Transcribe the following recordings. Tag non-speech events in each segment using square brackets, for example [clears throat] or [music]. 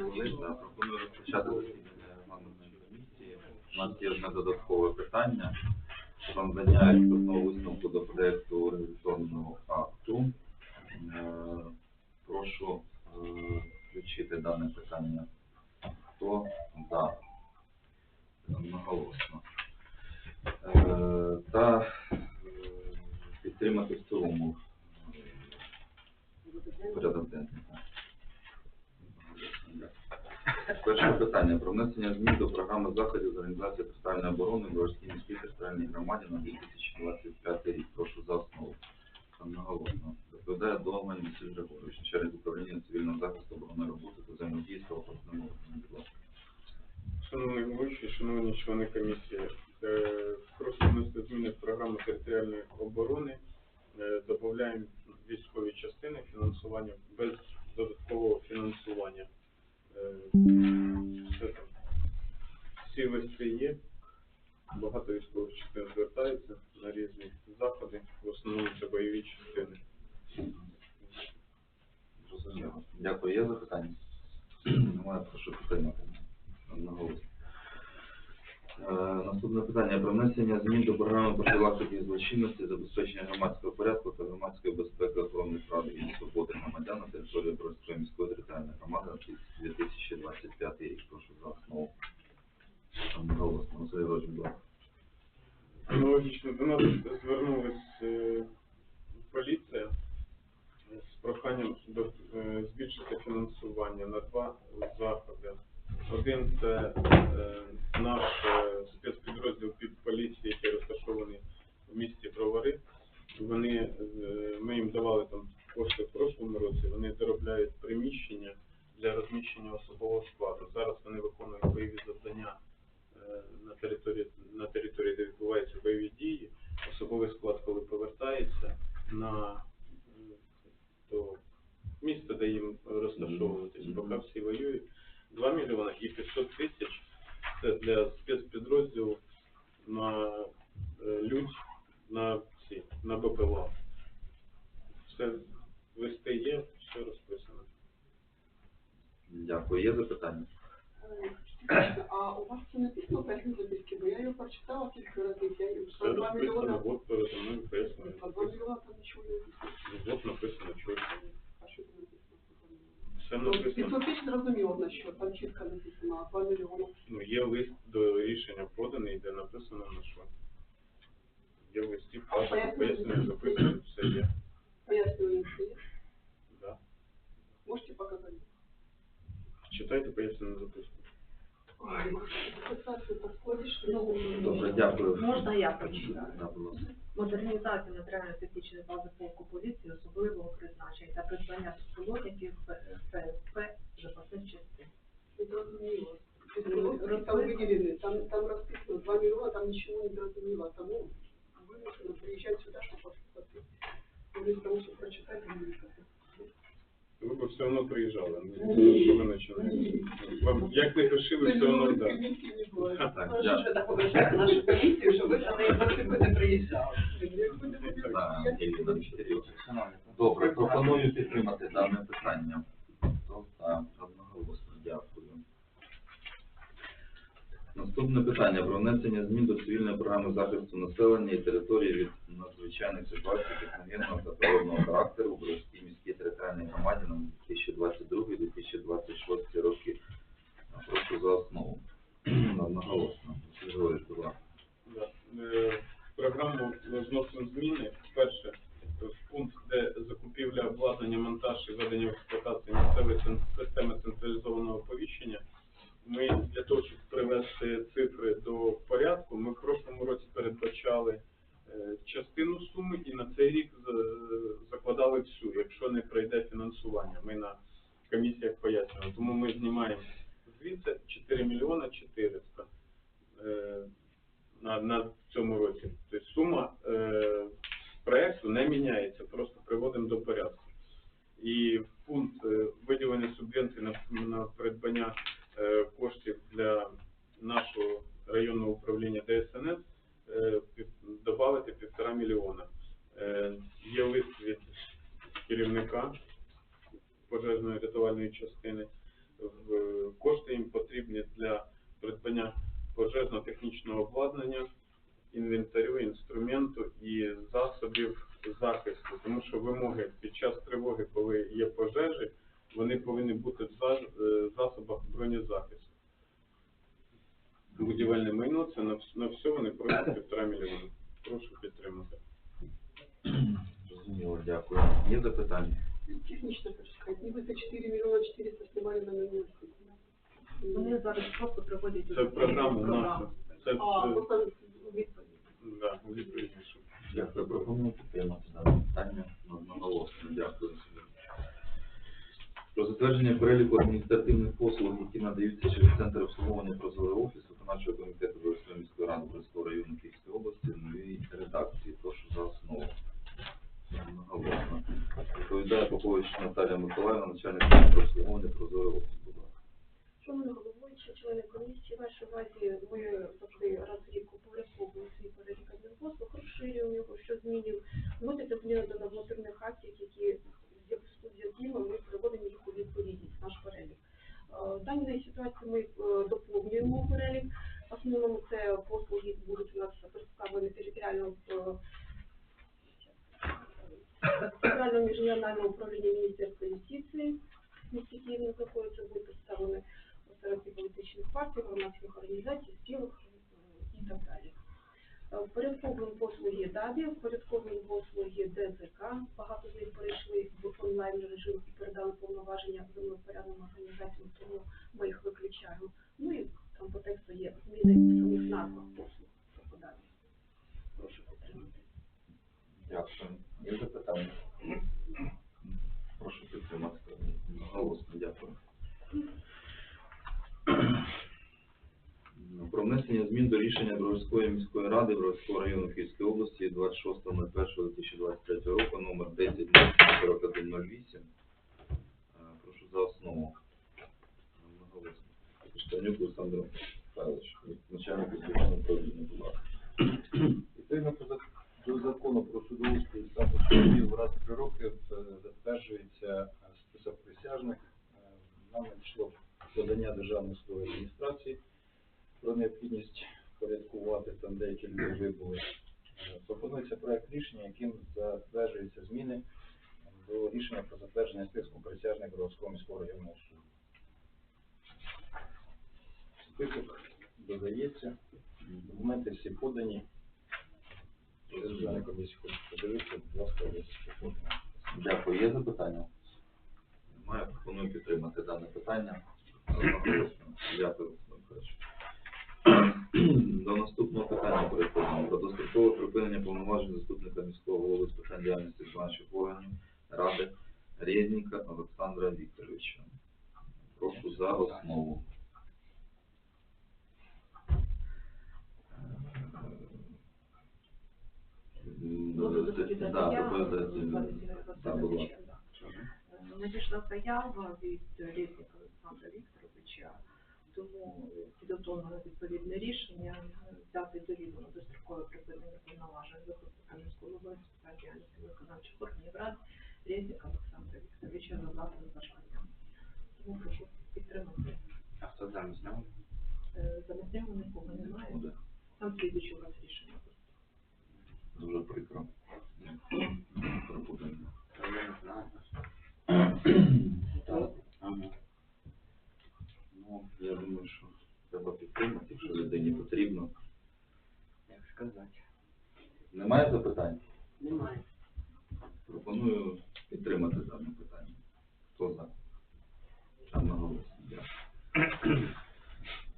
пропоную розпочати комісії. У нас є одне додаткове питання. Про надання експертного висновку до проекту ревізійного акту. Е, Прошу е, включити дане питання. Хто за? Одноголосно. Е, Та підтримати в цілому порядок денний. так. Перше питання про внесення змін до програми заходів з організації територіальної оборони в Ворожській міській територіальній громаді на 2025 рік. Прошу за основу. Одноголосно. Доповідає Долман Василь Григорович, начальник управління цивільного захисту оборони роботи та взаємодії з правоохоронними органами. Будь ласка. Шановний головуючий, шановні члени комісії, е, прошу внести зміни в програму територіальної оборони. Е, Додаємо військові частини фінансування без додаткового фінансування. Е, Все там. Всі листи є. Багато військових частин звертаються на різні заходи. В основному це бойові частини. Дякую. Є запитання? Немає, прошу підтримати. Одноголосно. Е, Наступне питання про внесення змін до програми профілактики злочинності, забезпечення громадського порядку та громадської безпеки охорони прав і свободи громадян на території Бродської міської територіальної громади на 2025 рік. Прошу за основу. Аналогічно до нас звернулась е, поліція з проханням е, збільшити фінансування на два заходи. Один це наш е, спецпідрозділ під поліції, який розташований в місті Бровари. Вони, е, ми їм давали там кошти в прошлому році, вони доробляють приміщення для розміщення особового складу. Зараз вони виконують бойові завдання е, на території, на території, де відбуваються бойові дії, особовий склад, коли повертається на то місце, де їм розташовуватись, поки всі воюють. 2 мільйони і 500 тисяч це для спецпідрозділу на е, людь, на ці, на БПЛА. Все листи є, все розписано. Дякую. Є запитання? А у вас це написано поясніть записки, бо я його прочитала кілька разів, я її Все 2 розписано, мільйона, от передо мною пояснюю. про 2 мільйона там нічого не написано. От написано, чого. Все Ну, написано. 500 тисяч зрозуміло на що, там чітко написано, а 2 мільйона. Ну, є лист до рішення поданий, де написано на що. Є в листі, вказано, Пояснення записано, все є. Пояснюю, що є. Да. Можете показати? Читайте пояснення записку. Ой, Консультацію так складиш, Добре, дякую. Можна я прочитаю? Да, будь ласка. Модернізація матеріально-технічної бази полку поліції особливого призначення та придбання супроводників ФСП запасних частин. Не зрозуміло. Там виділені, там, там розписано 2 мільйона, там нічого не зрозуміло, тому вимушено приїжджати сюди, щоб послухати. Вони тому що прочитати не. Ви б все одно приїжджали. Ну, Що ви починаєте? Вам як не пишили, все одно так. Так, Може, вже так ображати нашу комісію, що ви на неї завжди не приїжджали. Да, Ангеліна, чотири. Добре, пропоную підтримати дане питання. Хто за? Одноголосно, дякую. Наступне питання про внесення змін до цивільної програми захисту населення і території від надзвичайних ситуацій техногенного та природного характеру у Борозькій міській територіальній громаді на 2022-2026 роки. Прошу за основу. Одноголосно. Будь ласка. Е, програму вносимо зміни. Перше, в пункт, де закупівля обладнання, монтаж і введення в експлуатацію місцевої системи централізованого оповіщення. Ми для того, щоб привести цифри до порядку, ми в прошлому році передбачали е, частину суми і на цей рік закладали всю, якщо не пройде фінансування. Ми на комісіях пояснювали. Тому ми знімаємо звідси 4 мільйона 400 е, на, на цьому році. Тобто сума е, проекту не міняється, просто приводимо до порядку. І пункт е, виділення субвенції на, на придбання е, коштів для нашого районного управління ДСНС е, додати півтора мільйона. Е, керівника пожежної рятувальної частини. Е, кошти їм потрібні для придбання пожежно-технічного обладнання, інвентарю, інструменту і засобів захисту, тому що вимоги під час тривоги, коли є пожежі, вони повинні бути в е, засобах бронезахисту. Будівельне майно це на все вони просять півтора мільйона. Прошу підтримати. Зрозуміло, дякую. Є запитання? Хочу сказать, за 4 миллиона 400 снимали на университет. Вони зараз просто приводять Це програма наша. Це А, просто відповідь. да, відповідніше. Дякую. Пропоную підтримати дане питання одноголосно. Дякую. Про затвердження переліку адміністративних послуг, які надаються через центр обслуговування прозорий офіс виконавчого комітету Борисової міської ради Борисського району Київської області в новій редакції. Прошу за основу. Одноголосно. Відповідає Наталія Миколаївна, начальник центру обслуговування. Будь ласка. Шановний головуючий, члени комісії, вашій увазі ми завжди раз в рік упорядковуємо свій перелік адмінпослуг, розширюємо його, що змінів, вносяться зміни до нормативних актів, які в зв'язку з ми приводимо їх у відповідність, наш перелік. Е, В даній ситуації ми е, доповнюємо перелік. В основному це рішення міської ради Броварського району Київської області від 26.01.2023 року номер 10.4108. Е, Прошу за основу. Штанюк Олександр Михайлович, начальник управління будь ласка. Відповідно до закону про судоустрій статус суддів раз в три роки е, затверджується е, список присяжних. Нам надійшло подання Державної судової адміністрації про необхідність порядкувати там деякі люди вибули. Е, Пропонується проект рішення, яким затверджуються зміни до рішення про затвердження списку присяжних Броварського міського районного суду. Список додається, документи всі подані. Подивитися, будь ласка, ось Дякую. Є запитання? Немає. Пропоную підтримати дане питання. Дякую, Олександр Михайлович. До наступного питання переходимо. Про дострокове припинення повноважень заступника міського голови з питань діяльності виконавчих органів Ради Резника Олександра Вікторовича. Прошу за основу. Надійшла заява від Резника Олександра Вікторовича, тому е, підготовлено відповідне рішення е, взяти до відома дострокове припинення повноважень заступника міського голови з питань діяльності виконавчих органів ради Резника Олександра Вікторовича за власним бажанням. Тому прошу підтримати. А хто замість нього? Замість нього нікого немає. Там слідуючи у вас рішення. Дуже прикро. Пропутання. Я не знаю. [clears throat] [clears throat] Так. Ага. Ну, я думаю, що треба підтримати, якщо людині потрібно. Як сказати? Немає запитань? Немає. Пропоную підтримати дане питання. Хто за? Одноголосно. Дякую.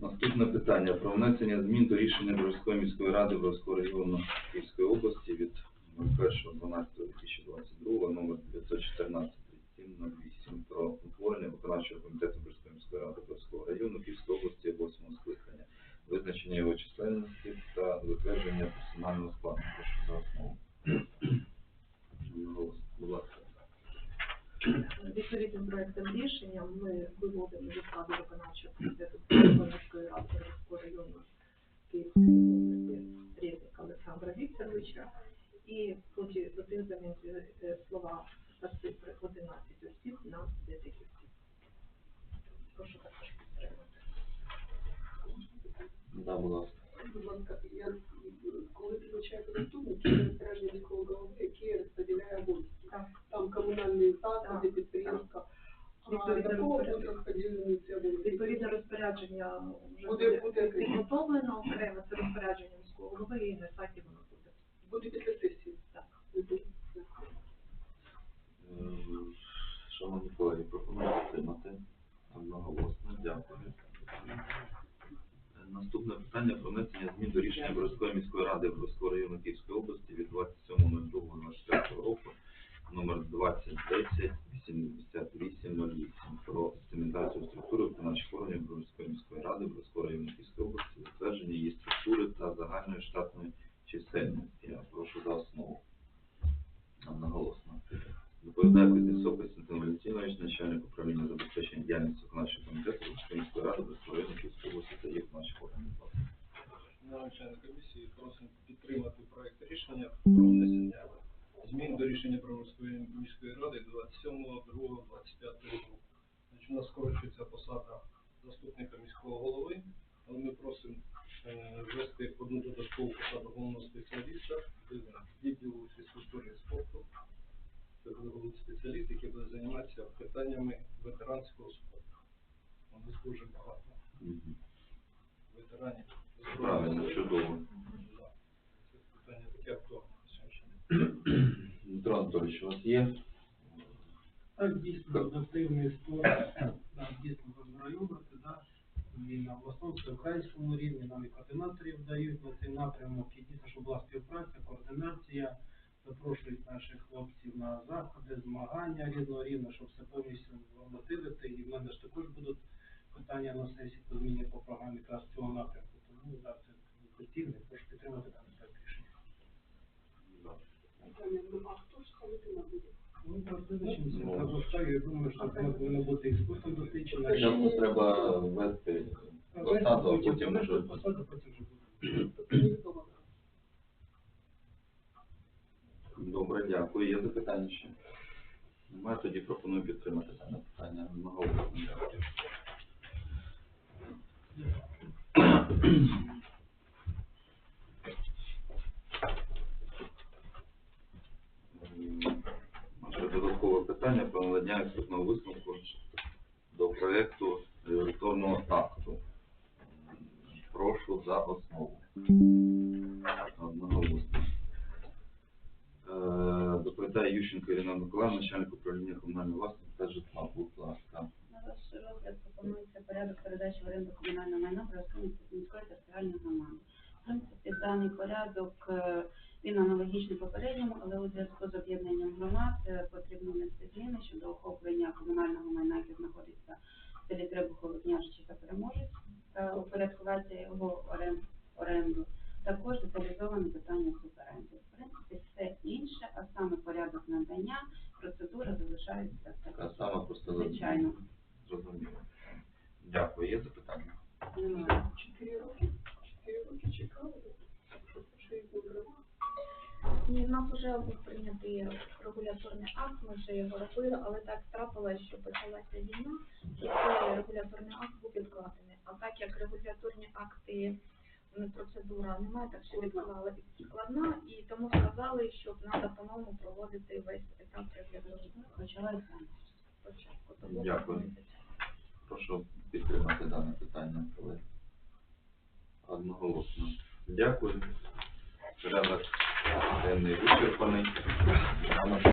Наступне питання про внесення змін до рішення Бровської міської ради Бровського району Київської області від 01.12.2022 номер 914 3708 про утворення виконавчого комітету Бровської міської ради Бровського району Київської області 8 скликання, визначення його численності та затвердження персонального складу. Прошу за основу. Відповідним проектом рішення ми виводимо до складу виконавчого комітету Верховної ради району Київської Резника Олександра Вікторовича і пункті один замінити е, слова та цифри 11 осіб на 10. Прошу також підтримати. Да, будь ласка. Будь ласка, я, коли призначаєте заступників, це розпорядження міського голови, який розподіляє обов'язки. Там комунальні заклади, підприємства. Обов'язки? Відповідне розпорядження вже Буде- буде підготовлено окремо, це розпорядження міського голови і на сайті воно буде. Буде після сесії. Так. Е, Шановні колеги, пропоную підтримати одноголосно. Дякую. Е, Наступне питання про внесення змін до рішення Борської міської ради Борського району Київської області від 27.02.24 Навчальна комісії просимо підтримати проект рішення про внесення змін до рішення Броварської міської ради 27.02.25 року. У нас скорочується посада заступника міського голови, але ми просимо е, ввести одну додаткову посаду головного спеціаліста з відділу фізкультури і спорту. Це буде спеціаліст, який буде займатися питаннями ветеранського спорту. Нас дуже багато. Ветеранів. Правильно, чудово. Це питання таке актуальне. [clears throat] Дмитро Анатолійович, у вас є? Так, дійсно, адаптивний спорт, дійсно розрайонувати, да, і на обласному, всеукраїнському рівні, нам і координаторів дають на цей напрямок, і дійсно, щоб була співпраця, координація, запрошують наших хлопців на заходи, змагання різного рівня, щоб все повністю мотивити, і в мене ж також будуть питання на сесії по зміні по програмі якраз цього напрямку, тому, да, це доцільно, прошу підтримати дане проект рішення. Питання, ну, а хто ж Халитина буде? Ну, так, визначимося, Ну. треба ставити, я думаю, що це повинно бути і спортом дотичне. Спочатку треба ввести посаду, а потім вже Посаду, потім вже буде. Тобто невідомо. Добре, дякую. Є запитання ще? Немає, тоді пропоную підтримати дане питання. Додаткове питання про надання експертного висновку до проекту регуляторного акту. Прошу за основу. Доповідає Ющенко Ірина Миколаївна, начальник управління комунальної власності та житла. Будь ласка. На ваш розгляд пропонується порядок передачі в оренду комунального майна Бровської міської територіальної громади. В принципі, даний порядок е, він аналогічний попередньому, але у зв'язку з об'єднанням громад е, потрібно внести зміни щодо охоплення комунального майна, яке знаходиться в селі Требухово, Княжичі та Переможець, упорядкувати його орен- оренду. Також деталізоване питання суперенди. В принципі, все інше, а саме порядок надання, процедура залишається Така така. сама просто Звичайно. зрозуміло. Дякую. Є запитання? Чотири роки, чотири роки чекали. Ні, в нас вже був прийнятий регуляторний акт, ми вже його робили, але так трапилось, що почалася війна, і цей регуляторний акт був відкладений. А так як регуляторні акти, процедура не має так швидко складна, і тому сказали, що треба по-моєму, проводити весь етап як я вже почала спочатку. Дякую. Прошу підтримати дане питання, колеги. Одноголосно. Дякую. Порядок денний вичерпаний.